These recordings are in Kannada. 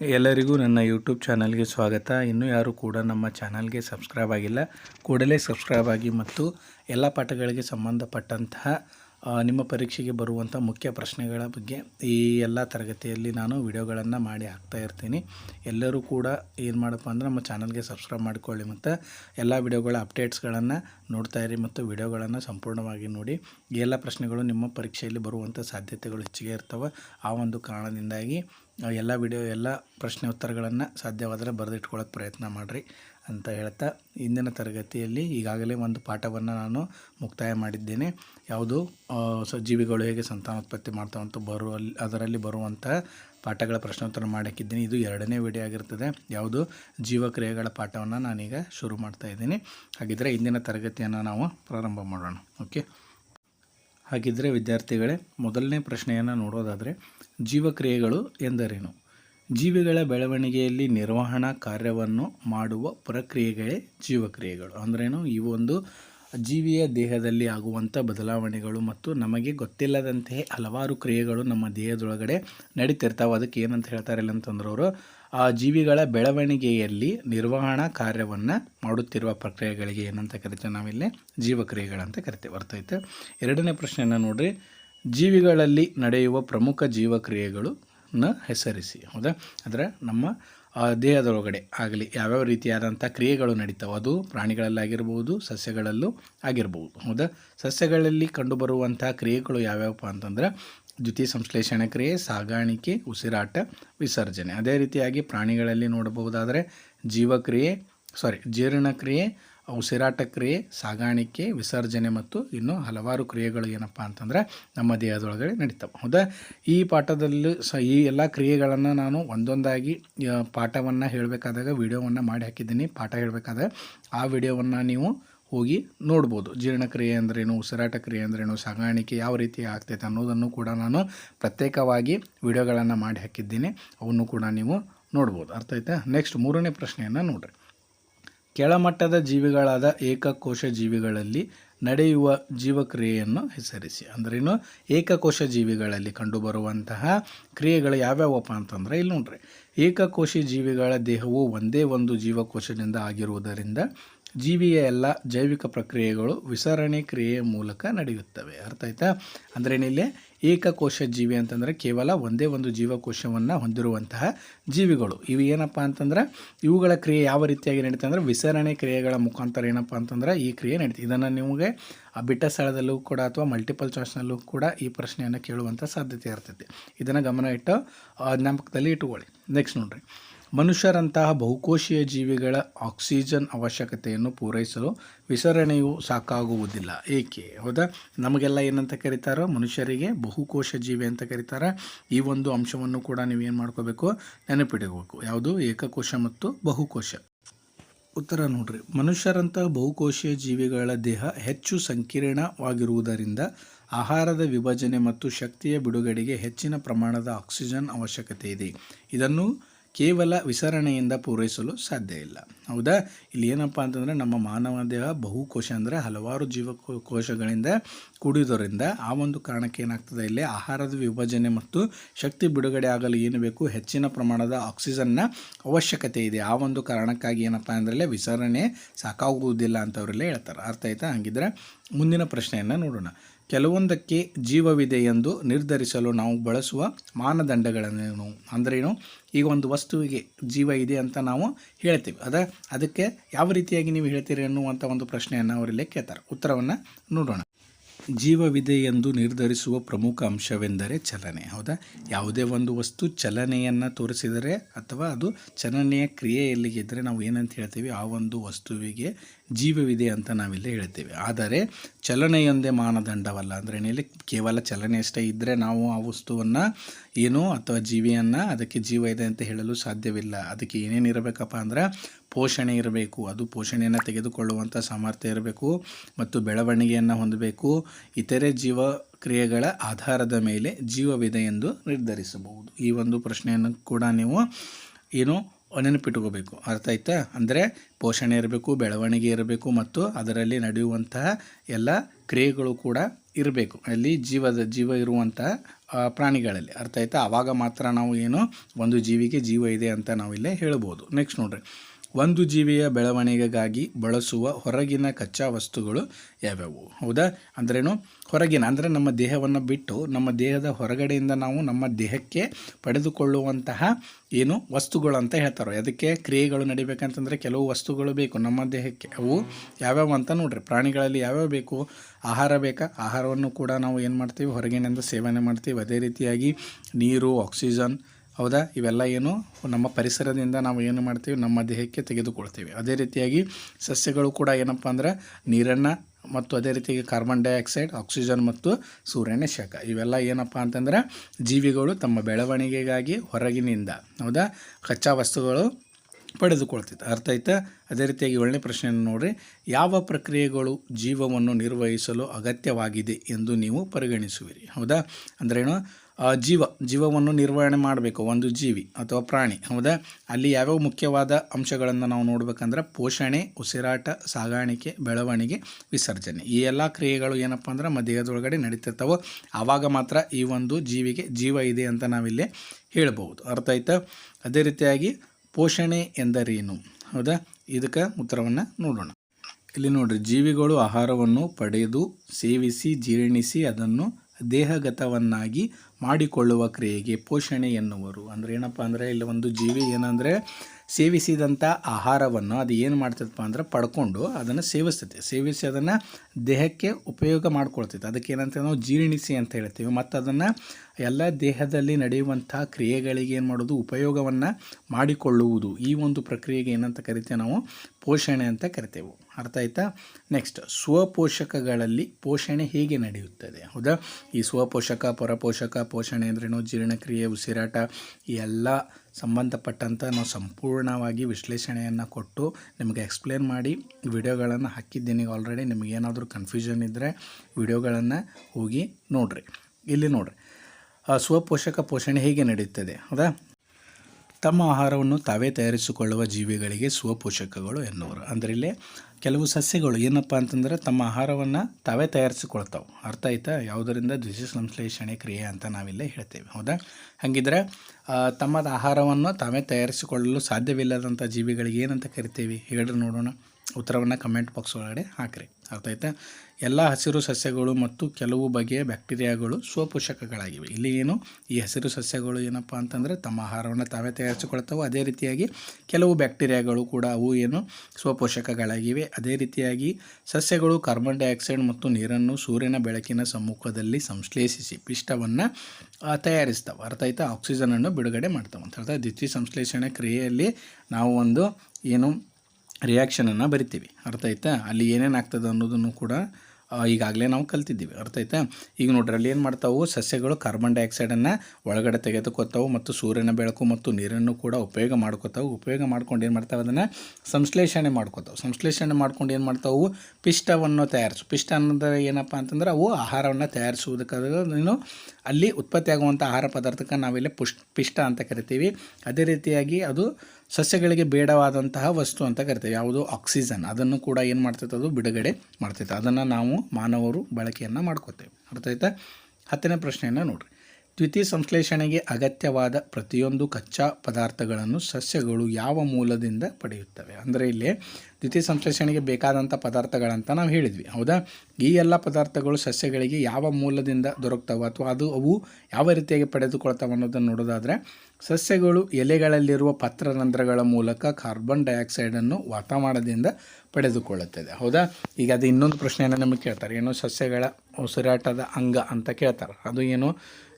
ಎಲ್ಲರಿಗೂ ನನ್ನ ಯೂಟ್ಯೂಬ್ ಚಾನಲ್ಗೆ ಸ್ವಾಗತ. ಇನ್ನೂ ಯಾರು ಕೂಡ ನಮ್ಮ ಚಾನಲ್ಗೆ ಸಬ್ಸ್ಕ್ರೈಬ್ ಆಗಿಲ್ಲ, ಕೂಡಲೇ ಸಬ್ಸ್ಕ್ರೈಬ್ ಆಗಿ ಮತ್ತು ಎಲ್ಲ ಪಾಠಗಳಿಗೆ ಸಂಬಂಧಪಟ್ಟಂತಹ ನಿಮ್ಮ ಪರೀಕ್ಷೆಗೆ ಬರುವಂಥ ಮುಖ್ಯ ಪ್ರಶ್ನೆಗಳ ಬಗ್ಗೆ ಈ ಎಲ್ಲ ತರಗತಿಯಲ್ಲಿ ನಾನು ವಿಡಿಯೋಗಳನ್ನು ಮಾಡಿ ಹಾಕ್ತಾ ಇರ್ತೀನಿ. ಎಲ್ಲರೂ ಕೂಡ ಏನು ಮಾಡಪ್ಪ ಅಂದರೆ ನಮ್ಮ ಚಾನಲ್ಗೆ ಸಬ್ಸ್ಕ್ರೈಬ್ ಮಾಡಿಕೊಳ್ಳಿ ಮತ್ತು ಎಲ್ಲ ವಿಡಿಯೋಗಳ ಅಪ್ಡೇಟ್ಸ್ಗಳನ್ನು ನೋಡ್ತಾ ಇರಿ ಮತ್ತು ವಿಡಿಯೋಗಳನ್ನು ಸಂಪೂರ್ಣವಾಗಿ ನೋಡಿ. ಎಲ್ಲ ಪ್ರಶ್ನೆಗಳು ನಿಮ್ಮ ಪರೀಕ್ಷೆಯಲ್ಲಿ ಬರುವಂಥ ಸಾಧ್ಯತೆಗಳು ಹೆಚ್ಚಿಗೆ ಇರ್ತವೆ ಆ ಒಂದು ಕಾರಣದಿಂದಾಗಿ ಎಲ್ಲ ವಿಡಿಯೋ, ಎಲ್ಲ ಪ್ರಶ್ನೆ ಉತ್ತರಗಳನ್ನು ಸಾಧ್ಯವಾದರೆ ಬರೆದಿಟ್ಕೊಳ್ಳೋಕೆ ಪ್ರಯತ್ನ ಮಾಡಿರಿ ಅಂತ ಹೇಳ್ತಾ ಇಂದಿನ ತರಗತಿಯಲ್ಲಿ ಈಗಾಗಲೇ ಒಂದು ಪಾಠವನ್ನು ನಾನು ಮುಕ್ತಾಯ ಮಾಡಿದ್ದೇನೆ. ಯಾವುದು? ಜೀವಿಗಳು ಹೇಗೆ ಸಂತಾನೋತ್ಪತ್ತಿ ಮಾಡ್ತಾವಂತ ಬರುವಲ್ಲಿ ಅದರಲ್ಲಿ ಬರುವಂಥ ಪಾಠಗಳ ಪ್ರಶ್ನೋತ್ತರ ಮಾಡಾಕಿದ್ದೀನಿ ಇದು ಎರಡನೇ ವಿಡಿಯೋ ಆಗಿರ್ತದೆ. ಯಾವುದು? ಜೀವಕ್ರಿಯೆಗಳ ಪಾಠವನ್ನು ನಾನೀಗ ಶುರು ಮಾಡ್ತಾ ಇದ್ದೀನಿ. ಹಾಗಿದ್ದರೆ ಇಂದಿನ ತರಗತಿಯನ್ನು ನಾವು ಪ್ರಾರಂಭ ಮಾಡೋಣ. ಓಕೆ? ಹಾಗಿದ್ದರೆ ವಿದ್ಯಾರ್ಥಿಗಳೇ, ಮೊದಲನೇ ಪ್ರಶ್ನೆಯನ್ನು ನೋಡೋದಾದರೆ, ಜೀವಕ್ರಿಯೆಗಳು ಎಂದರೇನು? ಜೀವಿಗಳ ಬೆಳವಣಿಗೆಯಲ್ಲಿ ನಿರ್ವಹಣಾ ಕಾರ್ಯವನ್ನು ಮಾಡುವ ಪ್ರಕ್ರಿಯೆಗಳೇ ಜೀವಕ್ರಿಯೆಗಳು. ಅಂದ್ರೇನು? ಈ ಒಂದು ಜೀವಿಯ ದೇಹದಲ್ಲಿ ಆಗುವಂಥ ಬದಲಾವಣೆಗಳು ಮತ್ತು ನಮಗೆ ಗೊತ್ತಿಲ್ಲದಂತೆಯೇ ಹಲವಾರು ಕ್ರಿಯೆಗಳು ನಮ್ಮ ದೇಹದೊಳಗಡೆ ನಡೀತಿರ್ತಾವೆ. ಅದಕ್ಕೆ ಏನಂತ ಹೇಳ್ತಾರೆ ಅಂತಂದ್ರೆ ಅವರು ಆ ಜೀವಿಗಳ ಬೆಳವಣಿಗೆಯಲ್ಲಿ ನಿರ್ವಹಣಾ ಕಾರ್ಯವನ್ನು ಮಾಡುತ್ತಿರುವ ಪ್ರಕ್ರಿಯೆಗಳಿಗೆ ಏನಂತ ಕರಿತೇವೆ ನಾವಿಲ್ಲಿ? ಜೀವಕ್ರಿಯೆಗಳಂತ ಕರಿತೇವೆ. ಬರ್ತೈತೆ ಎರಡನೇ ಪ್ರಶ್ನೆಯನ್ನು ನೋಡಿರಿ, ಜೀವಿಗಳಲ್ಲಿ ನಡೆಯುವ ಪ್ರಮುಖ ಜೀವಕ್ರಿಯೆಗಳು ಹೆಸರಿಸಿ. ಹೌದಾ? ಅಂದರೆ ನಮ್ಮ ದೇಹದೊಳಗಡೆ ಆಗಲಿ, ಯಾವ್ಯಾವ ರೀತಿಯಾದಂಥ ಕ್ರಿಯೆಗಳು ನಡೀತಾವೆ, ಅದು ಪ್ರಾಣಿಗಳಲ್ಲಾಗಿರ್ಬೋದು, ಸಸ್ಯಗಳಲ್ಲೂ ಆಗಿರ್ಬೋದು. ಹೌದಾ? ಸಸ್ಯಗಳಲ್ಲಿ ಕಂಡುಬರುವಂಥ ಕ್ರಿಯೆಗಳು ಯಾವ್ಯಾವಪ್ಪ ಅಂತಂದ್ರೆ ದ್ವಿತೀಯ ಸಂಶ್ಲೇಷಣೆ ಕ್ರಿಯೆ, ಸಾಗಾಣಿಕೆ, ಉಸಿರಾಟ, ವಿಸರ್ಜನೆ. ಅದೇ ರೀತಿಯಾಗಿ ಪ್ರಾಣಿಗಳಲ್ಲಿ ನೋಡಬಹುದಾದರೆ ಜೀವಕ್ರಿಯೆ ಸಾರಿ ಜೀರ್ಣಕ್ರಿಯೆ ಉಸಿರಾಟ ಕ್ರಿಯೆ ಸಾಗಾಣಿಕೆ, ವಿಸರ್ಜನೆ ಮತ್ತು ಇನ್ನೂ ಹಲವಾರು ಕ್ರಿಯೆಗಳು ಏನಪ್ಪ ಅಂತಂದ್ರೆ ನಮ್ಮ ದೇಹದೊಳಗಡೆ ನಡೀತವೆ. ಹೌದಾ? ಈ ಪಾಠದಲ್ಲಿ ಸ, ಈ ಎಲ್ಲ ಕ್ರಿಯೆಗಳನ್ನು ನಾನು ಒಂದೊಂದಾಗಿ ಪಾಠವನ್ನು ಹೇಳಬೇಕಾದಾಗ, ವಿಡಿಯೋವನ್ನು ಮಾಡಿ ಹಾಕಿದ್ದೀನಿ. ಪಾಠ ಹೇಳಬೇಕಾದ್ರೆ ಆ ವಿಡಿಯೋವನ್ನು ನೀವು ಹೋಗಿ ನೋಡ್ಬೋದು. ಜೀರ್ಣಕ್ರಿಯೆ ಅಂದ್ರೇನು ಉಸಿರಾಟ ಕ್ರಿಯೆ ಅಂದ್ರೇನು, ಸಾಗಾಣಿಕೆ ಯಾವ ರೀತಿ ಆಗ್ತೈತೆ ಅನ್ನೋದನ್ನು ಕೂಡ ನಾನು ಪ್ರತ್ಯೇಕವಾಗಿ ವಿಡಿಯೋಗಳನ್ನು ಮಾಡಿ ಹಾಕಿದ್ದೀನಿ. ಅವನ್ನು ಕೂಡ ನೀವು ನೋಡ್ಬೋದು. ಅರ್ಥ ಆಯ್ತಾ? ನೆಕ್ಸ್ಟ್ ಮೂರನೇ ಪ್ರಶ್ನೆಯನ್ನು ನೋಡ್ರಿ. ಕೆಳಮಟ್ಟದ ಜೀವಿಗಳಾದ ಏಕಕೋಶ ಜೀವಿಗಳಲ್ಲಿ ನಡೆಯುವ ಜೀವಕ್ರಿಯೆಯನ್ನು ಹೆಸರಿಸಿ. ಅಂದ್ರೇನು? ಏಕಕೋಶ ಜೀವಿಗಳಲ್ಲಿ ಕಂಡುಬರುವಂತಹ ಕ್ರಿಯೆಗಳು ಯಾವ್ಯಾವಪ್ಪ ಅಂತಂದರೆ ಇಲ್ಲಿ ನೋಡ್ರಿ. ಏಕಕೋಶಿ ಜೀವಿಗಳ ದೇಹವು ಒಂದೇ ಒಂದು ಜೀವಕೋಶದಿಂದ ಆಗಿರುವುದರಿಂದ ಜೀವಿಯ ಎಲ್ಲ ಜೈವಿಕ ಪ್ರಕ್ರಿಯೆಗಳು ವಿಸರಣೆ ಕ್ರಿಯೆಯ ಮೂಲಕ ನಡೆಯುತ್ತವೆ. ಅರ್ಥ ಆಯ್ತಾ? ಅಂದರೆ ಏಕಕೋಶ ಜೀವಿ ಅಂತಂದರೆ ಕೇವಲ ಒಂದೇ ಒಂದು ಜೀವಕೋಶವನ್ನು ಹೊಂದಿರುವಂತಹ ಜೀವಿಗಳು. ಇವು ಏನಪ್ಪ ಅಂತಂದ್ರೆ ಇವುಗಳ ಕ್ರಿಯೆ ಯಾವ ರೀತಿಯಾಗಿ ನಡೀತದೆ ಅಂದರೆ ವಿಸರಣೆ ಕ್ರಿಯೆಗಳ ಮುಖಾಂತರ ಏನಪ್ಪ ಅಂತಂದ್ರೆ ಈ ಕ್ರಿಯೆ ನಡೀತದೆ. ಇದನ್ನು ನಿಮಗೆ ಆ ಬಿಟ್ಟ ಸ್ಥಳದಲ್ಲೂ ಕೂಡ ಅಥವಾ ಮಲ್ಟಿಪಲ್ ಚಾಯ್ಸ್ನಲ್ಲೂ ಕೂಡ ಈ ಪ್ರಶ್ನೆಯನ್ನು ಕೇಳುವಂಥ ಸಾಧ್ಯತೆ ಇರ್ತೈತಿ. ಇದನ್ನು ಗಮನ ಇಟ್ಟು ಜ್ಞಾಪಕದಲ್ಲಿ ಇಟ್ಟುಕೊಳ್ಳಿ. ನೆಕ್ಸ್ಟ್ ನೋಡ್ರಿ. ಮನುಷ್ಯರಂತಹ ಬಹುಕೋಶೀಯ ಜೀವಿಗಳ ಆಕ್ಸಿಜನ್ ಅವಶ್ಯಕತೆಯನ್ನು ಪೂರೈಸಲು ವಿಸರಣೆಯು ಸಾಕಾಗುವುದಿಲ್ಲ. ಏಕೆ? ಹೌದಾ? ನಮಗೆಲ್ಲ ಏನಂತ ಕರೀತಾರೋ? ಮನುಷ್ಯರಿಗೆ ಬಹುಕೋಶ ಜೀವಿ ಅಂತ ಕರೀತಾರೆ. ಈ ಒಂದು ಅಂಶವನ್ನು ಕೂಡ ನೀವೇನು ಮಾಡ್ಕೋಬೇಕು? ನೆನಪಿಡಬೇಕು. ಯಾವುದು? ಏಕಕೋಶ ಮತ್ತು ಬಹುಕೋಶ. ಉತ್ತರ ನೋಡ್ರಿ. ಮನುಷ್ಯರಂತಹ ಬಹುಕೋಶೀಯ ಜೀವಿಗಳ ದೇಹ ಹೆಚ್ಚು ಸಂಕೀರ್ಣವಾಗಿರುವುದರಿಂದ ಆಹಾರದ ವಿಭಜನೆ ಮತ್ತು ಶಕ್ತಿಯ ಬಿಡುಗಡೆಗೆ ಹೆಚ್ಚಿನ ಪ್ರಮಾಣದ ಆಕ್ಸಿಜನ್ ಅವಶ್ಯಕತೆ ಇದೆ. ಇದನ್ನು ಕೇವಲ ವಿಸರಣೆಯಿಂದ ಪೂರೈಸಲು ಸಾಧ್ಯ ಇಲ್ಲ. ಹೌದಾ? ಇಲ್ಲಿ ಏನಪ್ಪ ಅಂತಂದರೆ ನಮ್ಮ ಮಾನವ ದೇಹ ಬಹುಕೋಶ ಅಂದರೆ ಹಲವಾರು ಜೀವಕೋಶಗಳಿಂದ ಕೋಶಗಳಿಂದ ಕೂಡಿರೋದ್ರಿಂದ ಆ ಒಂದು ಕಾರಣಕ್ಕೆ ಏನಾಗ್ತದೆ? ಇಲ್ಲಿ ಆಹಾರದ ವಿಭಜನೆ ಮತ್ತು ಶಕ್ತಿ ಬಿಡುಗಡೆ ಆಗಲು ಏನು ಬೇಕು? ಹೆಚ್ಚಿನ ಪ್ರಮಾಣದ ಆಕ್ಸಿಜನ್ನ ಅವಶ್ಯಕತೆ ಇದೆ. ಆ ಒಂದು ಕಾರಣಕ್ಕಾಗಿ ಏನಪ್ಪ ಅಂದರೆ ವಿಸರಣೆ ಸಾಕಾಗುವುದಿಲ್ಲ ಅಂತವರೆಲ್ಲ ಹೇಳ್ತಾರೆ. ಅರ್ಥ ಆಯ್ತಾ? ಹಂಗಿದ್ರೆ ಮುಂದಿನ ಪ್ರಶ್ನೆಯನ್ನು ನೋಡೋಣ. ಕೆಲವೊಂದಕ್ಕೆ ಜೀವವಿದೆ ಎಂದು ನಿರ್ಧರಿಸಲು ನಾವು ಬಳಸುವ ಮಾನದಂಡಗಳನ್ನೇನು ಅಂದ್ರೇನು? ಈಗ ಒಂದು ವಸ್ತುವಿಗೆ ಜೀವ ಇದೆ ಅಂತ ನಾವು ಹೇಳ್ತೀವಿ. ಅದ, ಅದಕ್ಕೆ ಯಾವ ರೀತಿಯಾಗಿ ನೀವು ಹೇಳ್ತೀರಿ ಅನ್ನುವಂಥ ಒಂದು ಪ್ರಶ್ನೆಯನ್ನು ಅವರಲ್ಲಿ ಕೇಳ್ತಾರೆ. ಉತ್ತರವನ್ನು ನೋಡೋಣ. ಜೀವವಿದೆ ಎಂದು ನಿರ್ಧರಿಸುವ ಪ್ರಮುಖ ಅಂಶವೆಂದರೆ ಚಲನೆ. ಹೌದಾ? ಯಾವುದೇ ಒಂದು ವಸ್ತು ಚಲನೆಯನ್ನು ತೋರಿಸಿದರೆ ಅಥವಾ ಅದು ಚಲನೆಯ ಕ್ರಿಯೆಯಲ್ಲಿ ಇದ್ದರೆ ನಾವು ಏನಂತ ಹೇಳ್ತೀವಿ? ಆ ಒಂದು ವಸ್ತುವಿಗೆ ಜೀವವಿದೆ ಅಂತ ನಾವಿಲ್ಲಿ ಹೇಳ್ತೇವೆ. ಆದರೆ ಚಲನೆಯೊಂದೇ ಮಾನದಂಡವಲ್ಲ ಅಂದರೆ ಏನಿಲ್ಲ, ಕೇವಲ ಚಲನೆ ಅಷ್ಟೇ ಇದ್ದರೆ ನಾವು ಆ ವಸ್ತುವನ್ನು ಏನು ಅಥವಾ ಜೀವಿಯನ್ನು ಅದಕ್ಕೆ ಜೀವ ಇದೆ ಅಂತ ಹೇಳಲು ಸಾಧ್ಯವಿಲ್ಲ. ಅದಕ್ಕೆ ಏನೇನು ಇರಬೇಕಪ್ಪ ಅಂದ್ರೆ ಪೋಷಣೆ ಇರಬೇಕು. ಅದು ಪೋಷಣೆಯನ್ನು ತೆಗೆದುಕೊಳ್ಳುವಂಥ ಸಾಮರ್ಥ್ಯ ಇರಬೇಕು ಮತ್ತು ಬೆಳವಣಿಗೆಯನ್ನು ಹೊಂದಬೇಕು. ಇತರೆ ಜೀವ ಕ್ರಿಯೆಗಳ ಆಧಾರದ ಮೇಲೆ ಜೀವವಿದೆ ಎಂದು ನಿರ್ಧರಿಸಬಹುದು. ಈ ಒಂದು ಪ್ರಶ್ನೆಯನ್ನು ಕೂಡ ನೀವು ಏನು ನೆನಪಿಟ್ಕೋಬೇಕು ಅರ್ಥ ಆಯ್ತಾ? ಅಂದರೆ ಪೋಷಣೆ ಇರಬೇಕು, ಬೆಳವಣಿಗೆ ಇರಬೇಕು ಮತ್ತು ಅದರಲ್ಲಿ ನಡೆಯುವಂತಹ ಎಲ್ಲ ಕ್ರಿಯೆಗಳು ಕೂಡ ಇರಬೇಕು. ಅಲ್ಲಿ ಜೀವದ, ಜೀವ ಇರುವಂತಹ ಪ್ರಾಣಿಗಳಲ್ಲಿ. ಅರ್ಥ ಆಯ್ತಾ? ಆವಾಗ ಮಾತ್ರ ನಾವು ಏನು, ಒಂದು ಜೀವಿಗೆ ಜೀವ ಇದೆ ಅಂತ ನಾವಿಲ್ಲೇ ಹೇಳ್ಬೋದು. ನೆಕ್ಸ್ಟ್ ನೋಡ್ರಿ. ಒಂದು ಜೀವಿಯ ಬೆಳವಣಿಗೆಗಾಗಿ ಬಳಸುವ ಹೊರಗಿನ ಕಚ್ಚಾ ವಸ್ತುಗಳು ಯಾವ್ಯಾವು? ಹೌದಾ? ಅಂದ್ರೇನು? ಹೊರಗಿನ, ಅಂದರೆ ನಮ್ಮ ದೇಹವನ್ನು ಬಿಟ್ಟು ನಮ್ಮ ದೇಹದ ಹೊರಗಡೆಯಿಂದ ನಾವು ನಮ್ಮ ದೇಹಕ್ಕೆ ಪಡೆದುಕೊಳ್ಳುವಂತಹ ಏನು ವಸ್ತುಗಳು ಅಂತ ಹೇಳ್ತಾರೋ, ಅದಕ್ಕೆ ಕ್ರಿಯೆಗಳು ನಡಿಬೇಕಂತಂದರೆ ಕೆಲವು ವಸ್ತುಗಳು ಬೇಕು ನಮ್ಮ ದೇಹಕ್ಕೆ. ಅವು ಯಾವ್ಯಾವು ಅಂತ ನೋಡ್ರಿ. ಪ್ರಾಣಿಗಳಲ್ಲಿ ಯಾವ್ಯಾವ ಬೇಕು? ಆಹಾರ ಬೇಕಾ? ಆಹಾರವನ್ನು ಕೂಡ ನಾವು ಏನು ಮಾಡ್ತೀವಿ? ಹೊರಗಿನಿಂದ ಸೇವನೆ ಮಾಡ್ತೀವಿ. ಅದೇ ರೀತಿಯಾಗಿ ನೀರು ಆಕ್ಸಿಜನ್ ಹೌದಾ? ಇವೆಲ್ಲ ಏನು? ನಮ್ಮ ಪರಿಸರದಿಂದ ನಾವು ಏನು ಮಾಡ್ತೀವಿ? ನಮ್ಮ ದೇಹಕ್ಕೆ ತೆಗೆದುಕೊಳ್ತೀವಿ. ಅದೇ ರೀತಿಯಾಗಿ ಸಸ್ಯಗಳು ಕೂಡ ಏನಪ್ಪ ಅಂದ್ರೆ ನೀರನ್ನು ಮತ್ತು ಅದೇ ರೀತಿಯಾಗಿ ಕಾರ್ಬನ್ ಡೈಆಕ್ಸೈಡ್ ಆಕ್ಸಿಜನ್ ಮತ್ತು ಸೂರ್ಯನ ಶಾಖ. ಇವೆಲ್ಲ ಏನಪ್ಪ ಅಂತಂದ್ರೆ ಜೀವಿಗಳು ತಮ್ಮ ಬೆಳವಣಿಗೆಗಾಗಿ ಹೊರಗಿನಿಂದ, ಹೌದಾ? ಕಚ್ಚಾ ವಸ್ತುಗಳು ಪಡೆದುಕೊಳ್ತಿತ್ತು. ಅರ್ಥ ಆಯ್ತಾ? ಅದೇ ರೀತಿಯಾಗಿ ಏಳನೇ ಪ್ರಶ್ನೆಯನ್ನು ನೋಡಿರಿ. ಯಾವ ಪ್ರಕ್ರಿಯೆಗಳು ಜೀವವನ್ನು ನಿರ್ವಹಿಸಲು ಅಗತ್ಯವಾಗಿದೆ ಎಂದು ನೀವು ಪರಿಗಣಿಸುವಿರಿ. ಹೌದಾ? ಅಂದ್ರೇನು ಜೀವ, ಜೀವವನ್ನು ನಿರ್ವಹಣೆ ಮಾಡಬೇಕು, ಒಂದು ಜೀವಿ ಅಥವಾ ಪ್ರಾಣಿ. ಹೌದಾ? ಅಲ್ಲಿ ಯಾವ್ಯಾವ ಮುಖ್ಯವಾದ ಅಂಶಗಳನ್ನು ನಾವು ನೋಡ್ಬೇಕಂದ್ರೆ ಪೋಷಣೆ, ಉಸಿರಾಟ, ಸಾಗಾಣಿಕೆ, ಬೆಳವಣಿಗೆ, ವಿಸರ್ಜನೆ. ಈ ಎಲ್ಲ ಕ್ರಿಯೆಗಳು ಏನಪ್ಪ ಅಂದ್ರೆ ನಮ್ಮ ದೇಹದೊಳಗಡೆ ನಡೀತಿರ್ತಾವೋ. ಆವಾಗ ಮಾತ್ರ ಈ ಒಂದು ಜೀವಿಗೆ ಜೀವ ಇದೆ ಅಂತ ನಾವಿಲ್ಲಿ ಹೇಳಬಹುದು. ಅರ್ಥ ಆಯ್ತಾ? ಅದೇ ರೀತಿಯಾಗಿ ಪೋಷಣೆ ಎಂದರೇನು? ಹೌದಾ? ಇದಕ್ಕೆ ಉತ್ತರವನ್ನು ನೋಡೋಣ. ಇಲ್ಲಿ ನೋಡ್ರಿ, ಜೀವಿಗಳು ಆಹಾರವನ್ನು ಪಡೆದು ಸೇವಿಸಿ, ಜೀರ್ಣಿಸಿ ಅದನ್ನು ದೇಹಗತವನ್ನಾಗಿ ಮಾಡಿಕೊಳ್ಳುವ ಕ್ರಿಯೆಗೆ ಪೋಷಣೆ ಎನ್ನುವರು. ಅಂದರೆ ಏನಪ್ಪ ಅಂದರೆ ಇಲ್ಲಿ ಒಂದು ಜೀವಿ ಏನಂದರೆ ಸೇವಿಸಿದಂಥ ಆಹಾರವನ್ನು ಅದು ಏನು ಮಾಡ್ತದಪ್ಪ ಅಂದ್ರೆ ಪಡ್ಕೊಂಡು ಅದನ್ನು ಸೇವಿಸ್ತೈತೆ. ಸೇವಿಸಿ ಅದನ್ನು ದೇಹಕ್ಕೆ ಉಪಯೋಗ ಮಾಡ್ಕೊಳ್ತೈತೆ. ಅದಕ್ಕೆ ಏನಂತ ನಾವು ಜೀರ್ಣಿಸಿ ಅಂತ ಹೇಳ್ತೀವಿ. ಮತ್ತು ಅದನ್ನು ಎಲ್ಲ ದೇಹದಲ್ಲಿ ನಡೆಯುವಂಥ ಕ್ರಿಯೆಗಳಿಗೆ ಏನು ಮಾಡೋದು? ಉಪಯೋಗವನ್ನು ಮಾಡಿಕೊಳ್ಳುವುದು. ಈ ಒಂದು ಪ್ರಕ್ರಿಯೆಗೆ ಏನಂತ ಕರಿತೇವೆ ನಾವು? ಪೋಷಣೆ ಅಂತ ಕರಿತೇವೆ. ಅರ್ಥ ಆಯ್ತಾ? ನೆಕ್ಸ್ಟ್ ಸ್ವಪೋಷಕಗಳಲ್ಲಿ ಪೋಷಣೆ ಹೇಗೆ ನಡೆಯುತ್ತದೆ? ಹೌದಾ? ಈ ಸ್ವಪೋಷಕ, ಪರಪೋಷಕ, ಪೋಷಣೆ ಅಂದ್ರೇನು? ಜೀರ್ಣಕ್ರಿಯೆ, ಉಸಿರಾಟ, ಈ ಎಲ್ಲ ಸಂಬಂಧಪಟ್ಟಂಥ ನಾವು ಸಂಪೂರ್ಣವಾಗಿ ವಿಶ್ಲೇಷಣೆಯನ್ನು ಕೊಟ್ಟು ನಿಮಗೆ ಎಕ್ಸ್ಪ್ಲೇನ್ ಮಾಡಿ ವಿಡಿಯೋಗಳನ್ನು ಹಾಕಿದ್ದೀನಿ. ಆಲ್ರೆಡಿ ನಿಮಗೇನಾದರೂ ಕನ್ಫ್ಯೂಷನ್ ಇದ್ದರೆ ವಿಡಿಯೋಗಳನ್ನು ಹೋಗಿ ನೋಡಿರಿ. ಇಲ್ಲಿ ನೋಡಿರಿ. ಆ ಸ್ವಪೋಷಕ ಪೋಷಣೆ ಹೇಗೆ ನಡೆಯುತ್ತದೆ? ಹೌದಾ ತಮ್ಮ ಆಹಾರವನ್ನು ತಾವೇ ತಯಾರಿಸಿಕೊಳ್ಳುವ ಜೀವಿಗಳಿಗೆ ಸ್ವಪೋಷಕಗಳು ಎನ್ನುವರು. ಅಂದರೆ ಇಲ್ಲಿ ಕೆಲವು ಸಸ್ಯಗಳು ಏನಪ್ಪ ಅಂತಂದರೆ ತಮ್ಮ ಆಹಾರವನ್ನು ತಾವೇ ತಯಾರಿಸಿಕೊಳ್ತಾವೆ. ಅರ್ಥ ಆಯ್ತಾ? ಯಾವುದರಿಂದ? ದ್ವಿಜ ಸಂಶ್ಲೇಷಣೆ ಕ್ರಿಯೆ ಅಂತ ನಾವಿಲ್ಲೇ ಹೇಳ್ತೇವೆ. ಹೌದಾ? ಹಾಗಿದ್ರೆ ತಮ್ಮದ ಆಹಾರವನ್ನು ತಾವೇ ತಯಾರಿಸಿಕೊಳ್ಳಲು ಸಾಧ್ಯವಿಲ್ಲದಂಥ ಜೀವಿಗಳಿಗೆ ಏನಂತ ಕರಿತೀವಿ? ಹೇಳ್ರಿ ನೋಡೋಣ. ಉತ್ತರವನ್ನು ಕಮೆಂಟ್ ಬಾಕ್ಸ್ ಒಳಗಡೆ ಹಾಕಿರಿ. ಅರ್ಥ ಆಯ್ತಾ ಎಲ್ಲ ಹಸಿರು ಸಸ್ಯಗಳು ಮತ್ತು ಕೆಲವು ಬಗೆಯ ಬ್ಯಾಕ್ಟೀರಿಯಾಗಳು ಸ್ವಪೋಷಕಗಳಾಗಿವೆ. ಇಲ್ಲಿ ಏನು? ಈ ಹಸಿರು ಸಸ್ಯಗಳು ಏನಪ್ಪ ಅಂತಂದರೆ ತಮ್ಮ ಆಹಾರವನ್ನು ತಾವೇ ತಯಾರಿಸಿಕೊಳ್ತಾವೆ. ಅದೇ ರೀತಿಯಾಗಿ ಕೆಲವು ಬ್ಯಾಕ್ಟೀರಿಯಾಗಳು ಕೂಡ ಅವು ಏನು? ಸ್ವಪೋಷಕಗಳಾಗಿವೆ. ಅದೇ ರೀತಿಯಾಗಿ ಸಸ್ಯಗಳು ಕಾರ್ಬನ್ ಡೈಆಕ್ಸೈಡ್ ಮತ್ತು ನೀರನ್ನು ಸೂರ್ಯನ ಬೆಳಕಿನ ಸಮ್ಮುಖದಲ್ಲಿ ಸಂಶ್ಲೇಷಿಸಿ ಪಿಷ್ಟವನ್ನು ತಯಾರಿಸ್ತಾವೆ. ಅರ್ಥ ಆಯ್ತಾ ಆಕ್ಸಿಜನನ್ನು ಬಿಡುಗಡೆ ಮಾಡ್ತಾವೆ ಅಂತ. ಹೇಳ್ತಾ ದ್ವಿತೀಯ ಸಂಶ್ಲೇಷಣೆ ಕ್ರಿಯೆಯಲ್ಲಿ ನಾವು ಒಂದು ಏನು? ರಿಯಾಕ್ಷನನ್ನು ಬರಿತೀವಿ. ಅರ್ಥ ಆಯ್ತಾ? ಅಲ್ಲಿ ಏನೇನು ಆಗ್ತದೆ ಅನ್ನೋದನ್ನು ಕೂಡ ಈಗಾಗಲೇ ನಾವು ಕಲ್ತಿದ್ದೀವಿ. ಅರ್ಥ ಆಯ್ತಾ? ಈಗ ನೋಡ್ರಿ ಅಲ್ಲಿ ಏನು ಮಾಡ್ತಾವೆ? ಸಸ್ಯಗಳು ಕಾರ್ಬನ್ ಡೈಆಕ್ಸೈಡನ್ನು ಒಳಗಡೆ ತೆಗೆದುಕೊತಾವು ಮತ್ತು ಸೂರ್ಯನ ಬೆಳಕು ಮತ್ತು ನೀರನ್ನು ಕೂಡ ಉಪಯೋಗ ಮಾಡ್ಕೋತಾವು. ಉಪಯೋಗ ಮಾಡ್ಕೊಂಡು ಏನು ಮಾಡ್ತಾವೆ ಅದನ್ನು? ಸಂಶ್ಲೇಷಣೆ ಮಾಡ್ಕೋತಾವೆ. ಸಂಶ್ಲೇಷಣೆ ಮಾಡ್ಕೊಂಡು ಏನು ಮಾಡ್ತಾವು? ಪಿಷ್ಟವನ್ನು ತಯಾರಿಸು. ಪಿಷ್ಟ ಅನ್ನೋದು ಏನಪ್ಪ ಅಂತಂದ್ರೆ, ಅವು ಆಹಾರವನ್ನು ತಯಾರಿಸುವುದಕ್ಕೂ ಅಲ್ಲಿ ಉತ್ಪತ್ತಿಯಾಗುವಂಥ ಆಹಾರ ಪದಾರ್ಥಕ್ಕೆ ನಾವಿಲ್ಲಿ ಪುಷ್, ಪಿಷ್ಟ ಅಂತ ಕರಿತೀವಿ. ಅದೇ ರೀತಿಯಾಗಿ ಅದು ಸಸ್ಯಗಳಿಗೆ ಬೇಡವಾದಂತಹ ವಸ್ತು ಅಂತ ಕರಿತೇವೆ. ಯಾವುದು ಆಕ್ಸಿಜನ್ ಅದನ್ನು ಕೂಡ ಏನು ಮಾಡ್ತೈತೆ ಅದು? ಬಿಡುಗಡೆ ಮಾಡ್ತೈತೆ. ಅದನ್ನು ನಾವು ಮಾನವರು ಬಳಕೆಯನ್ನು ಮಾಡ್ಕೋತೇವೆ. ಅರ್ಥ ಆಯ್ತಾ? ಹತ್ತನೇ ಪ್ರಶ್ನೆಯನ್ನು ನೋಡ್ರಿ. ದ್ವಿತೀಯ ಸಂಶ್ಲೇಷಣೆಗೆ ಅಗತ್ಯವಾದ ಪ್ರತಿಯೊಂದು ಕಚ್ಚಾ ಪದಾರ್ಥಗಳನ್ನು ಸಸ್ಯಗಳು ಯಾವ ಮೂಲದಿಂದ ಪಡೆಯುತ್ತವೆ? ಅಂದರೆ ಇಲ್ಲಿ ದ್ವಿತೀಯ ಸಂಶ್ಲೇಷಣೆಗೆ ಬೇಕಾದಂಥ ಪದಾರ್ಥಗಳಂತ ನಾವು ಹೇಳಿದ್ವಿ. ಹೌದಾ? ಈ ಎಲ್ಲ ಪದಾರ್ಥಗಳು ಸಸ್ಯಗಳಿಗೆ ಯಾವ ಮೂಲದಿಂದ ದೊರಕ್ತವೆ ಅಥವಾ ಅದು ಅವು ಯಾವ ರೀತಿಯಾಗಿ ಪಡೆದುಕೊಳ್ತವೆ ಅನ್ನೋದನ್ನು ನೋಡೋದಾದರೆ, ಸಸ್ಯಗಳು ಎಲೆಗಳಲ್ಲಿರುವ ಪತ್ರರಂಧ್ರಗಳ ಮೂಲಕ ಕಾರ್ಬನ್ ಡೈಆಕ್ಸೈಡನ್ನು ವಾತಾವರಣದಿಂದ ಪಡೆದುಕೊಳ್ಳುತ್ತದೆ. ಹೌದಾ? ಈಗ ಅದು ಇನ್ನೊಂದು ಪ್ರಶ್ನೆಯನ್ನು ನಮಗೆ ಕೇಳ್ತಾರೆ. ಏನು ಸಸ್ಯಗಳ ಉಸಿರಾಟದ ಅಂಗ ಅಂತ ಕೇಳ್ತಾರೆ. ಅದು ಏನು?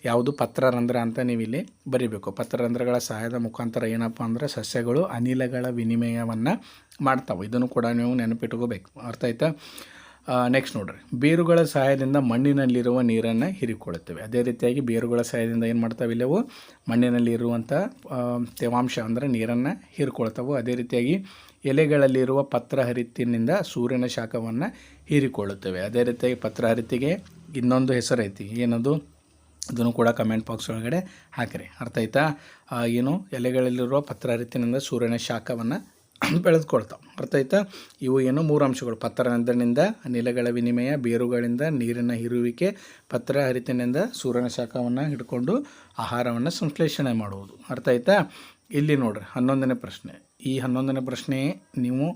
ಯಾವುದು ಪತ್ರರಂಧ್ರ ಅಂತ ನೀವಿಲ್ಲಿ ಬರಿಬೇಕು. ಪತ್ರರಂಧ್ರಗಳ ಸಹಾಯದ ಮುಖಾಂತರ ಏನಪ್ಪ ಅಂದರೆ ಸಸ್ಯಗಳು ಅನಿಲಗಳ ವಿನಿಮಯವನ್ನು ಮಾಡ್ತಾವೆ. ಇದನ್ನು ಕೂಡ ನೀವು ನೆನಪಿಟ್ಕೋಬೇಕು. ಅರ್ಥ ಆಯ್ತಾ? ನೆಕ್ಸ್ಟ್ ನೋಡ್ರಿ. ಬೇರುಗಳ ಸಹಾಯದಿಂದ ಮಣ್ಣಿನಲ್ಲಿರುವ ನೀರನ್ನು ಹೀರಿಕೊಳ್ಳುತ್ತವೆ. ಅದೇ ರೀತಿಯಾಗಿ ಬೇರುಗಳ ಸಹಾಯದಿಂದ ಏನು ಮಾಡ್ತಾವೆ ಇಲ್ಲವು? ಮಣ್ಣಿನಲ್ಲಿರುವಂಥ ತೇವಾಂಶ ಅಂದರೆ ನೀರನ್ನು ಹೀರಿಕೊಳ್ತಾವೆ. ಅದೇ ರೀತಿಯಾಗಿ ಎಲೆಗಳಲ್ಲಿರುವ ಪತ್ರಹರಿತಿನಿಂದ ಸೂರ್ಯನ ಶಾಖವನ್ನು ಹೀರಿಕೊಳ್ಳುತ್ತವೆ. ಅದೇ ರೀತಿಯಾಗಿ ಪತ್ರಹರಿತಿಗೆ ಇನ್ನೊಂದು ಹೆಸರೈತಿ. ಏನದು? ಅದನ್ನು ಕೂಡ ಕಮೆಂಟ್ ಬಾಕ್ಸ್ ಒಳಗಡೆ ಹಾಕಿರಿ. ಅರ್ಥ ಆಯ್ತಾ? ಏನು, ಎಲೆಗಳಲ್ಲಿರುವ ಪತ್ರಹರಿತಿನಿಂದ ಸೂರ್ಯನ ಶಾಖವನ್ನು ಬೆಳೆದುಕೊಳ್ತಾವೆ. ಅರ್ಥ ಆಯ್ತಾ? ಇವು ಏನು, ಮೂರು ಅಂಶಗಳು. ಪತ್ರನಿಂದ ಅನಿಲಗಳ ವಿನಿಮಯ, ಬೇರುಗಳಿಂದ ನೀರಿನ ಹೀರುವಿಕೆ ಪತ್ರ ಹರಿತಿನಿಂದ ಸೂರ್ಯನ ಶಾಖವನ್ನು ಹಿಡ್ಕೊಂಡು ಆಹಾರವನ್ನು ಸಂಶ್ಲೇಷಣೆ ಮಾಡುವುದು. ಅರ್ಥ ಆಯ್ತಾ? ಇಲ್ಲಿ ನೋಡ್ರಿ, ಹನ್ನೊಂದನೇ ಪ್ರಶ್ನೆ. ಈ ಹನ್ನೊಂದನೇ ಪ್ರಶ್ನೆ ನೀವು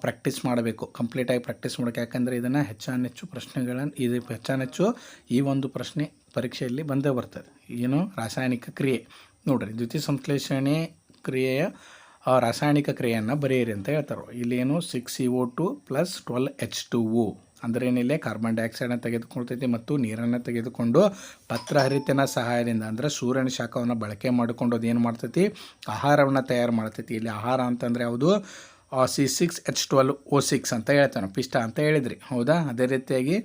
ಪ್ರಾಕ್ಟೀಸ್ ಮಾಡಬೇಕು. ಕಂಪ್ಲೀಟಾಗಿ ಪ್ರಾಕ್ಟೀಸ್ ಮಾಡೋಕೆ ಯಾಕಂದರೆ ಇದನ್ನು ಹೆಚ್ಚಾನೆಚ್ಚು ಪ್ರಶ್ನೆಗಳನ್ನು ಇದು ಹೆಚ್ಚಾನೆಚ್ಚು ಈ ಒಂದು ಪ್ರಶ್ನೆ ಪರೀಕ್ಷೆಯಲ್ಲಿ ಬಂದೇ ಬರ್ತದೆ. ಏನು? ರಾಸಾಯನಿಕ ಕ್ರಿಯೆ. ನೋಡ್ರಿ ದ್ಯುತಿ ಸಂಶ್ಲೇಷಣೆ ಕ್ರಿಯೆಯ ರಾಸಾಯನಿಕ ಕ್ರಿಯೆಯನ್ನು ಬರೆಯಿರಿ ಅಂತ ಹೇಳ್ತಾರೆ ಇಲ್ಲೇನು? Six E O two plus twelve H two O ಅಂದರೆ ಏನಿಲ್ಲ ಕಾರ್ಬನ್ ಡೈಆಕ್ಸೈಡನ್ನು ತೆಗೆದುಕೊಳ್ತೈತಿ ಮತ್ತು ನೀರನ್ನು ತೆಗೆದುಕೊಂಡು ಪತ್ರಹರಿತಿನ ಸಹಾಯದಿಂದ, ಅಂದರೆ ಸೂರ್ಯನ ಶಾಖವನ್ನು ಬಳಕೆ ಮಾಡಿಕೊಂಡು ಅದೇನು ಮಾಡ್ತೈತಿ? ಆಹಾರವನ್ನು ತಯಾರು ಮಾಡ್ತೈತಿ. ಇಲ್ಲಿ ಆಹಾರ ಅಂತಂದರೆ ಯಾವುದು? C six H twelve O six ಅಂತ ಹೇಳ್ತಾನೆ. ಪಿಷ್ಟ ಅಂತ ಹೇಳಿದ್ರಿ. ಹೌದಾ? ಅದೇ ರೀತಿಯಾಗಿ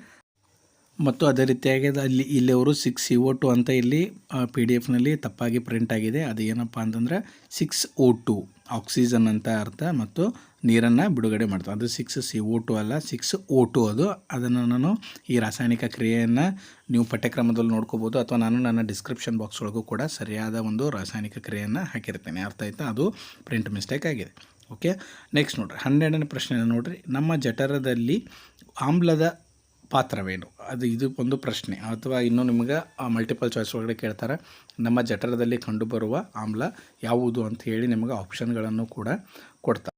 ಮತ್ತು ಅದೇ ರೀತಿಯಾಗಿ ಅಲ್ಲಿ ಇಲ್ಲಿ ಅವರು ಸಿಕ್ಸ್ ಸಿ ಓ ಟು ಅಂತ ಇಲ್ಲಿ ಪಿ ಡಿ ಎಫ್ನಲ್ಲಿ ತಪ್ಪಾಗಿ ಪ್ರಿಂಟ್ ಆಗಿದೆ. ಅದು ಏನಪ್ಪ ಅಂತಂದರೆ ಸಿಕ್ಸ್ ಓ ಟು ಆಕ್ಸಿಜನ್ ಅಂತ ಅರ್ಥ ಮತ್ತು ನೀರನ್ನು ಬಿಡುಗಡೆ ಮಾಡ್ತಾರೆ ಅದು ಸಿಕ್ಸ್ ಸಿ ಓ ಟು ಅಲ್ಲ ಸಿಕ್ಸ್ ಓ ಟು ಅದು. ಅದನ್ನು ನಾನು ಈ ರಾಸಾಯನಿಕ ಕ್ರಿಯೆಯನ್ನು ನೀವು ಪಠ್ಯಕ್ರಮದಲ್ಲಿ ನೋಡ್ಕೋಬೋದು ಅಥವಾ ನಾನು ನನ್ನ ಡಿಸ್ಕ್ರಿಪ್ಷನ್ ಬಾಕ್ಸ್ ಒಳಗೂ ಕೂಡ ಸರಿಯಾದ ಒಂದು ರಾಸಾಯನಿಕ ಕ್ರಿಯೆಯನ್ನು ಹಾಕಿರ್ತೇನೆ. ಅರ್ಥ ಆಯ್ತಾ? ಅದು ಪ್ರಿಂಟ್ ಮಿಸ್ಟೇಕ್ ಆಗಿದೆ. ಓಕೆ ನೆಕ್ಸ್ಟ್ ನೋಡಿರಿ. ಹನ್ನೆರಡನೇ ಪ್ರಶ್ನೆ ನೋಡಿರಿ. ನಮ್ಮ ಜಠರದಲ್ಲಿ ಆಮ್ಲದ ಪಾತ್ರವೇನು ಅದು ಇದು ಒಂದು ಪ್ರಶ್ನೆ. ಅಥವಾ ಇನ್ನೂ ನಿಮಗೆ ಮಲ್ಟಿಪಲ್ ಚಾಯ್ಸ್ ಒಳಗಡೆ ಕೇಳ್ತಾರೆ, ನಮ್ಮ ಜಠರದಲ್ಲಿ ಕಂಡುಬರುವ ಆಮ್ಲ ಯಾವುದು ಅಂತ ಹೇಳಿ ನಿಮಗೆ ಆಪ್ಷನ್ಗಳನ್ನು ಕೂಡ ಕೊಡ್ತಾರೆ.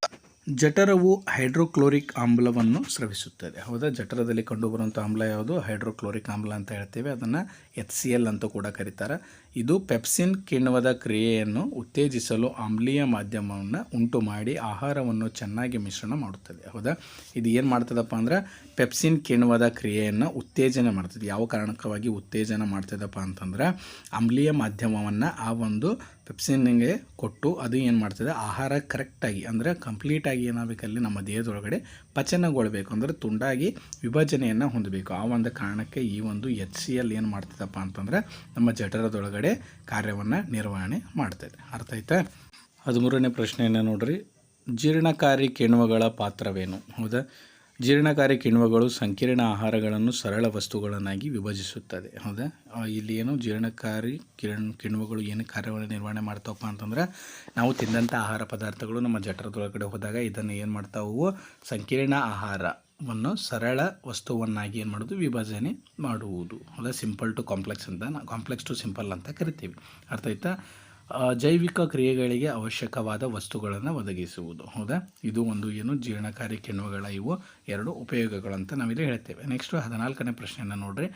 ಜಠರವು ಹೈಡ್ರೋಕ್ಲೋರಿಕ್ ಆಮ್ಲವನ್ನು ಸ್ರವಿಸುತ್ತದೆ. ಹೌದಾ? ಜಠರದಲ್ಲಿ ಕಂಡುಬರುವಂಥ ಆಮ್ಲ ಯಾವುದು? ಹೈಡ್ರೋಕ್ಲೋರಿಕ್ ಆಮ್ಲ ಅಂತ ಹೇಳ್ತೇವೆ. ಅದನ್ನು ಎಚ್ ಸಿ ಎಲ್ ಅಂತ ಕೂಡ ಕರೀತಾರೆ. ಇದು ಪೆಪ್ಸಿನ್ ಕಿಣ್ವದ ಕ್ರಿಯೆಯನ್ನು ಉತ್ತೇಜಿಸಲು ಆಮ್ಲೀಯ ಮಾಧ್ಯಮವನ್ನು ಉಂಟು ಮಾಡಿ ಆಹಾರವನ್ನು ಚೆನ್ನಾಗಿ ಮಿಶ್ರಣ ಮಾಡುತ್ತದೆ. ಹೌದಾ? ಇದು ಏನು ಮಾಡ್ತದಪ್ಪ ಅಂದ್ರೆ ಪೆಪ್ಸಿನ್ ಕಿಣ್ವದ ಕ್ರಿಯೆಯನ್ನು ಉತ್ತೇಜನ ಮಾಡ್ತದೆ. ಯಾವ ಕಾರಣಕ್ಕಾಗಿ ಉತ್ತೇಜನ ಮಾಡ್ತದಪ್ಪ ಅಂತಂದ್ರೆ ಆಮ್ಲೀಯ ಮಾಧ್ಯಮವನ್ನು ಆ ಒಂದು ಪೆಪ್ಸಿನ್ಗೆ ಕೊಟ್ಟು ಅದು ಏನು ಮಾಡ್ತದೆ? ಆಹಾರ ಕರೆಕ್ಟಾಗಿ ಅಂದರೆ ಕಂಪ್ಲೀಟಾಗಿ ಏನಾಗಬೇಕಲ್ಲಿ ನಮ್ಮ ದೇಹದೊಳಗಡೆ ಪಚನಗೊಳ್ಬೇಕು. ಅಂದರೆ ತುಂಡಾಗಿ ವಿಭಜನೆಯನ್ನು ಹೊಂದಬೇಕು. ಆ ಒಂದು ಕಾರಣಕ್ಕೆ ಈ ಒಂದು ಎಚ್ ಸಿ ಎಲ್ ಏನು ಮಾಡ್ತದಪ್ಪ ಅಂತಂದ್ರೆ ನಮ್ಮ ಜಠರದೊಳಗಡೆ ಕಾರ್ಯವನ್ನು ನಿರ್ವಹಣೆ ಮಾಡ್ತದೆ. ಅರ್ಥ ಆಯ್ತಾ? ಹದಿಮೂರನೇ ಪ್ರಶ್ನೆಯನ್ನು ನೋಡಿರಿ. ಜೀರ್ಣಕಾರಿ ಕಿಣ್ವಗಳ ಪಾತ್ರವೇನು? ಹೌದಾ? ಜೀರ್ಣಕಾರಿ ಕಿಣ್ವಗಳು ಸಂಕೀರ್ಣ ಆಹಾರಗಳನ್ನು ಸರಳ ವಸ್ತುಗಳನ್ನಾಗಿ ವಿಭಜಿಸುತ್ತದೆ. ಹೌದಾ? ಇಲ್ಲಿ ಏನು ಜೀರ್ಣಕಾರಿ ಕಿರಣ್ ಕಿಣ್ವಗಳು ಏನು ಕಾರ್ಯವನ್ನು ನಿರ್ವಹಣೆ ಮಾಡ್ತಾವಪ್ಪ ಅಂತಂದ್ರೆ, ನಾವು ತಿಂದಂಥ ಆಹಾರ ಪದಾರ್ಥಗಳು ನಮ್ಮ ಜಠರದೊಳಗಡೆ ಹೋದಾಗ ಇದನ್ನು ಏನು ಮಾಡ್ತಾವು? ಸಂಕೀರ್ಣ ಆಹಾರವನ್ನು ಸರಳ ವಸ್ತುವನ್ನಾಗಿ ಏನು ಮಾಡೋದು? ವಿಭಜನೆ ಮಾಡುವುದು. ಹೌದಾ? ಸಿಂಪಲ್ ಟು ಕಾಂಪ್ಲೆಕ್ಸ್ ಅಂತ ಕಾಂಪ್ಲೆಕ್ಸ್ ಟು ಸಿಂಪಲ್ ಅಂತ ಕರಿತೀವಿ. ಅರ್ಥ ಆಯ್ತಾ? ಜೈವಿಕ ಕ್ರಿಯೆಗಳಿಗೆ ಅವಶ್ಯಕವಾದ ವಸ್ತುಗಳನ್ನು ಒದಗಿಸುವುದು. ಹೌದಾ? ಇದು ಒಂದು ಏನು ಜೀರ್ಣಕಾರಿ ಕಿಣ್ವಗಳ ಇವು ಎರಡು ಉಪಯೋಗಗಳಂತ ನಾವಿಲ್ಲಿ ಹೇಳ್ತೇವೆ. ನೆಕ್ಸ್ಟ್ ಹದಿನಾಲ್ಕನೇ ಪ್ರಶ್ನೆಯನ್ನು ನೋಡ್ರಿ.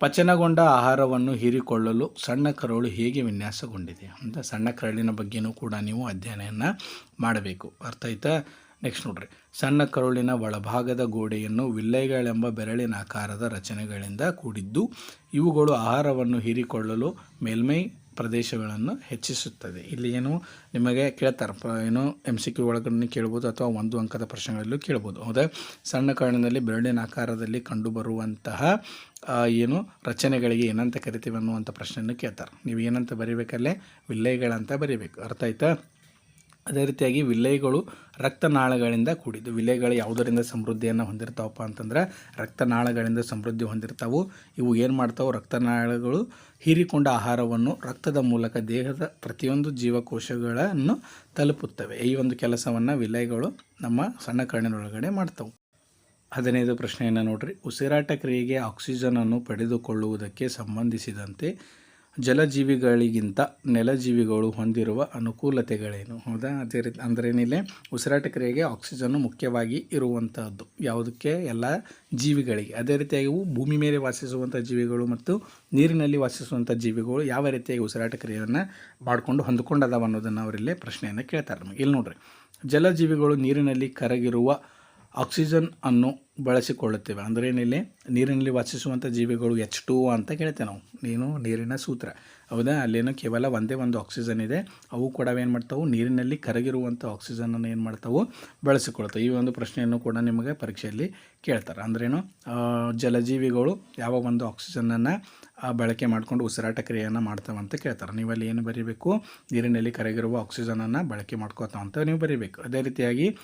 ಪಚನಗೊಂಡ ಆಹಾರವನ್ನು ಹೀರಿಕೊಳ್ಳಲು ಸಣ್ಣ ಕರುಳು ಹೇಗೆ ವಿನ್ಯಾಸಗೊಂಡಿದೆ? ಅಂತ ಸಣ್ಣ ಕರಳಿನ ಬಗ್ಗೆನೂ ಕೂಡ ನೀವು ಅಧ್ಯಯನವನ್ನು ಮಾಡಬೇಕು. ಅರ್ಥ ಆಯ್ತಾ? ನೆಕ್ಸ್ಟ್ ನೋಡ್ರಿ. ಸಣ್ಣ ಕರುಳಿನ ಒಳಭಾಗದ ಗೋಡೆಯನ್ನು ವಿಲ್ಲೆಗಳೆಂಬ ಬೆರಳಿನ ಆಕಾರದ ರಚನೆಗಳಿಂದ ಕೂಡಿದ್ದು ಇವುಗಳು ಆಹಾರವನ್ನು ಹೀರಿಕೊಳ್ಳಲು ಮೇಲ್ಮೈ ಪ್ರದೇಶಗಳನ್ನು ಹೆಚ್ಚಿಸುತ್ತದೆ. ಇಲ್ಲಿ ಏನು ನಿಮಗೆ ಕೇಳ್ತಾರೆ. ಪ, ಏನು ಎಂ ಸಿ ಕ್ಯೂ ಒಳಗಡೆ ಕೇಳ್ಬೋದು ಅಥವಾ ಒಂದು ಅಂಕದ ಪ್ರಶ್ನೆಗಳಲ್ಲೂ ಕೇಳ್ಬೋದು. ಹೌದಾ? ಸಣ್ಣ ಕಾರಣದಲ್ಲಿ ಬೆರಳಿನ ಆಕಾರದಲ್ಲಿ ಕಂಡುಬರುವಂತಹ ಏನು ರಚನೆಗಳಿಗೆ ಏನಂತ ಕರಿತೀವಿ ಅನ್ನುವಂಥ ಪ್ರಶ್ನೆಯನ್ನು ಕೇಳ್ತಾರೆ. ನೀವು ಏನಂತ ಬರೀಬೇಕಲ್ಲೇ? ವಿಲ್ಲೈಗಳಂತ ಬರೀಬೇಕು. ಅರ್ಥ ಆಯ್ತಾ? ಅದೇ ರೀತಿಯಾಗಿ ವಿಲೆಗಳು ರಕ್ತನಾಳಗಳಿಂದ ಕೂಡಿದ್ದು. ವಿಲೆಗಳು ಯಾವುದರಿಂದ ಸಮೃದ್ಧಿಯನ್ನು ಹೊಂದಿರ್ತಾವಪ್ಪ ಅಂತಂದ್ರೆ ರಕ್ತನಾಳಗಳಿಂದ ಸಮೃದ್ಧಿ ಹೊಂದಿರ್ತಾವು. ಇವು ಏನು ಮಾಡ್ತಾವೆ? ರಕ್ತನಾಳಗಳು ಹೀರಿಕೊಂಡ ಆಹಾರವನ್ನು ರಕ್ತದ ಮೂಲಕ ದೇಹದ ಪ್ರತಿಯೊಂದು ಜೀವಕೋಶಗಳನ್ನು ತಲುಪುತ್ತವೆ. ಈ ಒಂದು ಕೆಲಸವನ್ನು ವಿಲೆಗಳು ನಮ್ಮ ಸಣ್ಣ ಕಣ್ಣಿನೊಳಗಡೆ ಮಾಡ್ತವೆ. ಹದಿನೈದು ಪ್ರಶ್ನೆಯನ್ನು ನೋಡ್ರಿ. ಉಸಿರಾಟ ಕ್ರಿಯೆಗೆ ಆಕ್ಸಿಜನನ್ನು ಪಡೆದುಕೊಳ್ಳುವುದಕ್ಕೆ ಸಂಬಂಧಿಸಿದಂತೆ ಜಲಜೀವಿಗಳಿಗಿಂತ ನೆಲಜೀವಿಗಳು ಹೊಂದಿರುವ ಅನುಕೂಲತೆಗಳೇನು? ಹೌದಾ? ಅದೇ ರೀತಿ ಅಂದ್ರೇನಿಲ್ಲ? ಉಸಿರಾಟ ಕ್ರಿಯೆಗೆ ಆಕ್ಸಿಜನ್ನು ಮುಖ್ಯವಾಗಿ ಇರುವಂಥದ್ದು ಯಾವುದಕ್ಕೆ? ಎಲ್ಲ ಜೀವಿಗಳಿಗೆ. ಅದೇ ರೀತಿಯಾಗಿ ಭೂಮಿ ಮೇಲೆ ವಾಸಿಸುವಂಥ ಜೀವಿಗಳು ಮತ್ತು ನೀರಿನಲ್ಲಿ ವಾಸಿಸುವಂಥ ಜೀವಿಗಳು ಯಾವ ರೀತಿಯಾಗಿ ಉಸಿರಾಟ ಕ್ರಿಯೆಯನ್ನು ಮಾಡಿಕೊಂಡು ಹೊಂದ್ಕೊಂಡದಾವ ಅನ್ನೋದನ್ನು ಅವರಿಲ್ಲೇ ಪ್ರಶ್ನೆಯನ್ನು ಕೇಳ್ತಾರೆ ನಮಗೆ. ಇಲ್ಲಿ ನೋಡ್ರಿ. ಜಲಜೀವಿಗಳು ನೀರಿನಲ್ಲಿ ಕರಗಿರುವ ಆಕ್ಸಿಜನ್ ಅನ್ನು ಬಳಸಿಕೊಳ್ಳುತ್ತೇವೆ. ಅಂದರೆ ಏನಿಲ್ಲಿ ನೀರಿನಲ್ಲಿ ವಾಸಿಸುವಂಥ ಜೀವಿಗಳು ಎಚ್ ಟು ಅಂತ ಕೇಳ್ತೇವೆ ನಾವು. ನೀನು ನೀರಿನ ಸೂತ್ರ. ಹೌದಾ? ಅಲ್ಲೇನು ಕೇವಲ ಒಂದೇ ಒಂದು ಆಕ್ಸಿಜನ್ ಇದೆ. ಅವು ಕೂಡ ಏನು ಮಾಡ್ತಾವೆ? ನೀರಿನಲ್ಲಿ ಕರಗಿರುವಂಥ ಆಕ್ಸಿಜನನ್ನು ಏನು ಮಾಡ್ತಾವೆ? ಬಳಸಿಕೊಳ್ತಾವೆ ಈ ಒಂದು ಪ್ರಶ್ನೆಯನ್ನು ಕೂಡ ನಿಮಗೆ ಪರೀಕ್ಷೆಯಲ್ಲಿ ಕೇಳ್ತಾರೆ. ಅಂದ್ರೇನು ಜಲಜೀವಿಗಳು ಯಾವ ಒಂದು ಆಕ್ಸಿಜನನ್ನು ಬಳಕೆ ಮಾಡಿಕೊಂಡು ಉಸಿರಾಟ ಕ್ರಿಯೆಯನ್ನು ಮಾಡ್ತಾವೆ ಅಂತ ಕೇಳ್ತಾರೆ. ನೀವಲ್ಲಿ ಏನು ಬರೀಬೇಕು? ನೀರಿನಲ್ಲಿ ಕರಗಿರುವ ಆಕ್ಸಿಜನನ್ನು ಬಳಕೆ ಮಾಡ್ಕೋತಾವಂತ ನೀವು ಬರೀಬೇಕು. ಅದೇ ರೀತಿಯಾಗಿ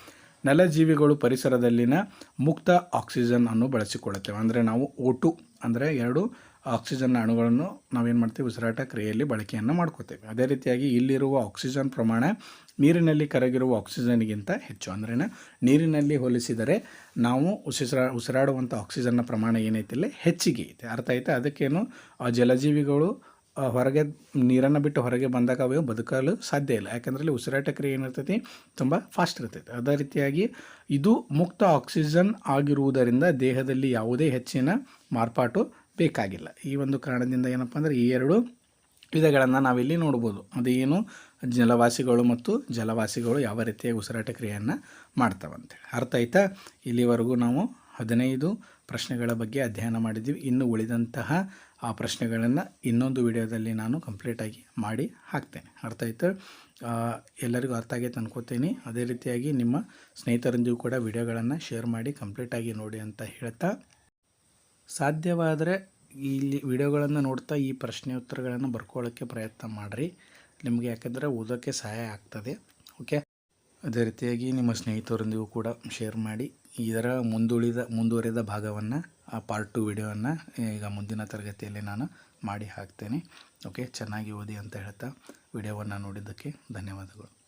ನೆಲಜೀವಿಗಳು ಪರಿಸರದಲ್ಲಿನ ಮುಕ್ತ ಆಕ್ಸಿಜನ್ ಅನ್ನು ಬಳಸಿಕೊಳ್ಳುತ್ತೇವೆ. ಅಂದರೆ ನಾವು ಓಟು ಅಂದರೆ ಎರಡು ಆಕ್ಸಿಜನ್ ಅಣುಗಳನ್ನು ನಾವೇನು ಮಾಡ್ತೀವಿ? ಉಸಿರಾಟ ಕ್ರಿಯೆಯಲ್ಲಿ ಬಳಕೆಯನ್ನು ಮಾಡ್ಕೋತೇವೆ. ಅದೇ ರೀತಿಯಾಗಿ ಇಲ್ಲಿರುವ ಆಕ್ಸಿಜನ್ ಪ್ರಮಾಣ ನೀರಿನಲ್ಲಿ ಕರಗಿರುವ ಆಕ್ಸಿಜನ್ಗಿಂತ ಹೆಚ್ಚು. ಅಂದರೆ ನೀರಿನಲ್ಲಿ ಹೋಲಿಸಿದರೆ ನಾವು ಉಸಿರಾ ಉಸಿರಾಡುವಂಥ ಆಕ್ಸಿಜನ್ನ ಪ್ರಮಾಣ ಏನೈತಿಲ್ಲ ಹೆಚ್ಚಿಗೆ ಐತೆ. ಅರ್ಥ ಐತೆ. ಅದಕ್ಕೇನು ಆ ಜಲಜೀವಿಗಳು ಹೊರಗೆ ನೀರನ್ನು ಬಿಟ್ಟು ಹೊರಗೆ ಬಂದಾಗ ಅವು ಬದುಕಲು ಸಾಧ್ಯ ಇಲ್ಲ. ಯಾಕಂದರೆ ಅಲ್ಲಿ ಉಸಿರಾಟ ಕ್ರಿಯೆ ಏನಿರ್ತೈತಿ, ತುಂಬ ಫಾಸ್ಟ್ ಇರ್ತೈತೆ. ಅದೇ ರೀತಿಯಾಗಿ ಇದು ಮುಕ್ತ ಆಕ್ಸಿಜನ್ ಆಗಿರುವುದರಿಂದ ದೇಹದಲ್ಲಿ ಯಾವುದೇ ಹೆಚ್ಚಿನ ಮಾರ್ಪಾಟು ಬೇಕಾಗಿಲ್ಲ. ಈ ಒಂದು ಕಾರಣದಿಂದ ಏನಪ್ಪ ಅಂದರೆ ಈ ಎರಡು ವಿಧಗಳನ್ನು ನಾವಿಲ್ಲಿ ನೋಡ್ಬೋದು. ಅದೇನು ಜಲವಾಸಿಗಳು ಮತ್ತು ಜಲವಾಸಿಗಳು ಯಾವ ರೀತಿಯ ಉಸಿರಾಟ ಕ್ರಿಯೆಯನ್ನು ಮಾಡ್ತಾವಂತೇಳಿ ಅರ್ಥ ಆಯ್ತಾ? ಇಲ್ಲಿವರೆಗೂ ನಾವು ಹದಿನೈದು ಪ್ರಶ್ನೆಗಳ ಬಗ್ಗೆ ಅಧ್ಯಯನ ಮಾಡಿದ್ದೀವಿ. ಇನ್ನು ಉಳಿದಂತಹ ಆ ಪ್ರಶ್ನೆಗಳನ್ನು ಇನ್ನೊಂದು ವಿಡಿಯೋದಲ್ಲಿ ನಾನು ಕಂಪ್ಲೀಟಾಗಿ ಮಾಡಿ ಹಾಕ್ತೇನೆ. ಅರ್ಥ ಆಯ್ತು? ಎಲ್ಲರಿಗೂ ಅರ್ಥ ಆಗೈತೆ ಅನ್ಕೋತೀನಿ. ಅದೇ ರೀತಿಯಾಗಿ ನಿಮ್ಮ ಸ್ನೇಹಿತರೊಂದಿಗೂ ಕೂಡ ವಿಡಿಯೋಗಳನ್ನು ಶೇರ್ ಮಾಡಿ ಕಂಪ್ಲೀಟಾಗಿ ನೋಡಿ ಅಂತ ಹೇಳ್ತಾ. ಸಾಧ್ಯವಾದರೆ ಇಲ್ಲಿ ವಿಡಿಯೋಗಳನ್ನು ನೋಡ್ತಾ ಈ ಪ್ರಶ್ನೆ ಉತ್ತರಗಳನ್ನು ಬರ್ಕೊಳ್ಳೋಕ್ಕೆ ಪ್ರಯತ್ನ ಮಾಡಿರಿ. ನಿಮಗೆ ಯಾಕಂದರೆ ಓದೋಕ್ಕೆ ಸಹಾಯ ಆಗ್ತದೆ. ಓಕೆ? ಅದೇ ರೀತಿಯಾಗಿ ನಿಮ್ಮ ಸ್ನೇಹಿತರೊಂದಿಗೂ ಕೂಡ ಶೇರ್ ಮಾಡಿ. ಇದರ ಮುಂದುಳಿದ, ಮುಂದುವರಿದ ಭಾಗವನ್ನು ಆ ಪಾರ್ಟ್ ಟು ವಿಡಿಯೋವನ್ನು ಈಗ ಮುಂದಿನ ತರಗತಿಯಲ್ಲಿ ನಾನು ಮಾಡಿ ಹಾಕ್ತೇನೆ. ಓಕೆ ಚೆನ್ನಾಗಿ ಓದಿ ಅಂತ ಹೇಳ್ತಾ ವಿಡಿಯೋವನ್ನು ನೋಡಿದ್ದಕ್ಕೆ ಧನ್ಯವಾದಗಳು.